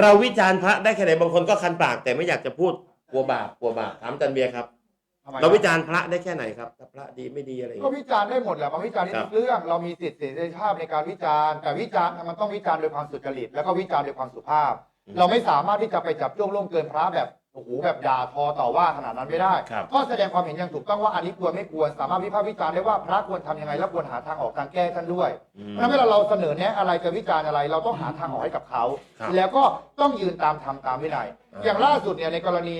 เราวิจารณ์พระได้แค่ไหนบางคนก็คันปาก แต่ไม่อยากจะพูดกลัวบาปกลัวบาปถามอาจันเบียร์ครับ ทำไมเราวิจารณ์พระได้แค่ไหนครับถ้าพระดีไม่ดีอะไรอย่างก็เงี้ย วิจารณ์ได้หมดแหละมาวิจารณ์ได้ครัทุบกเรื่อง เรามีสิทธิเสรีภาพในการวิจารณ์ แต่วิจารณ์มันต้องวิจารณ์โดยความสุจริต แล้วก็วิจารณ์โดยความสุภาพเราไม่สามารถที่จะไปจับจ้วงล่วงเกินพระแบบ โอ้โหแบบด่าทอต่อว่าขนาดนั้นไม่ได้ ครับ ก็แสดงความเห็นอย่างถูกต้องว่าอันนี้ควรไม่ควร สามารถวิพากษ์วิจารณ์ได้ว่าพระควรทำยังไงและควรหาทางออกการแก้ท่านด้วย อืม เพราะฉะนั้นเวลาเราเสนอแนะอะไรจะวิจารณ์อะไร เราต้องหาทางออกให้กับเขา ครับแล้วก็ต้องยืนตามธรรมตามวินัย อ่าอย่างล่าสุดเนี่ยในกรณี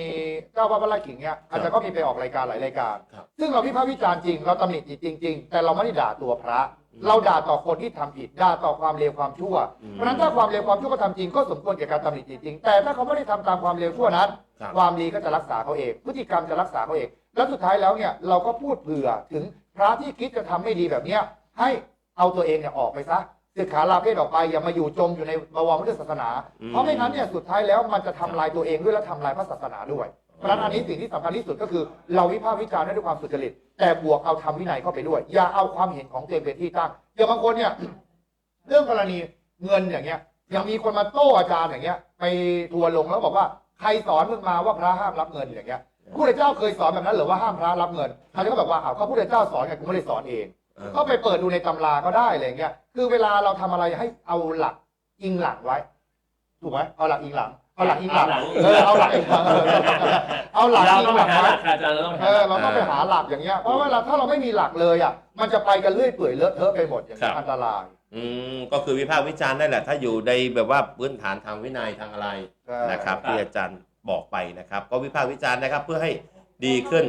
เจ้าวัดพระราชขิงเนี่ยอาจจะก็มีไปออกรายการหลายรายการ ครับซึ่งเราวิพากษ์วิจารณ์จริง เราตำหนิจริงๆ แต่เราไม่ได้ด่าตัวพระอืม เราด่าต่อคนที่ทำผิดด่าต่อความเลวความชั่ว อืมเพราะฉะนั้นถ้าความเลวความชั่วก็ทำจริงก็สมควรแก่การตำหนิจริงๆแต่ถ้าเขาไม่ได้ทำตามความเลวชั่วนั้น ครับ ความดีก็จะรักษาเขาเอง พฤติกรรมจะรักษาเขาเอง แล้วสุดท้ายแล้วเนี่ยเราก็พูดเผื่อถึงพระที่คิดจะทำไม่ดีแบบเนี้ยให้เอาตัวเองเนี่ยออกไปซะศึกขาลาเพศออกไปอย่ามาอยู่จมอยู่ในบวรพุทธศาสนา อืม เพราะไม่งั้นเนี่ยสุดท้ายแล้วมันจะทำลายตัวเองด้วยและทำลายพระศาสนาด้วย เพราะฉะนั้นอันนี้สิ่งที่สำคัญที่สุดก็คือ เราวิพากษ์วิจารณ์ได้ด้วยความสุจริต แต่บวกเอาธรรมวินัยเข้าไปด้วย อย่าเอาความเห็นของตัวเองเป็นที่ตั้งอย่างบางคนเนี่ย เรื่องกรณีเงินอย่างเงี้ย ยังมีคนมาโต้อาจารย์อย่างเงี้ย ไปทัวร์ลงแล้วบอกว่าใครสอนมึงมาว่าพระห้ามรับเงินอย่างเงี้ยพระพุทธเจ้าเคยสอนแบบนั้นหรือว่าห้ามพระรับเงินเขาก็บอกว่าอ้าวเขาพระพุทธเจ้าสอนไงกูไม่ได้สอนเองเออก็ไปเปิดดูในตำราก็ได้อะไรเงี้ย คือเวลาเราทำอะไรให้เอาหลักอิงหลังไว้ ถูกไหมเอาหลักอิงหลัง เอาหลักอิงหลัง เออ เอาหลักอิงหลัง เออเอาหลักเราอิต้องงไปหลังหาหไว้ลักค่ะอาจารย์เราต้องไปเอหาอเราต้องไปหาหลักอย่างเงี้ยเพราะเวลาถ้าเราไม่มีหลักเลยอะมันจะไปกันเรื่อยเปื่อยเลอะเทอะไปหมดอย่างครันี้บอันตรายอืมก็คือวิพากษ์วิจารณ์ได้แหละ ถ้าอยู่ในแบบว่าพื้นฐานทางวินัยทางอะไรใช่นะครับ ที่อาจารย์บอกไปนะครับ ก็วิพากษ์วิจารณ์นะครับเพื่อให้ดีขึ้น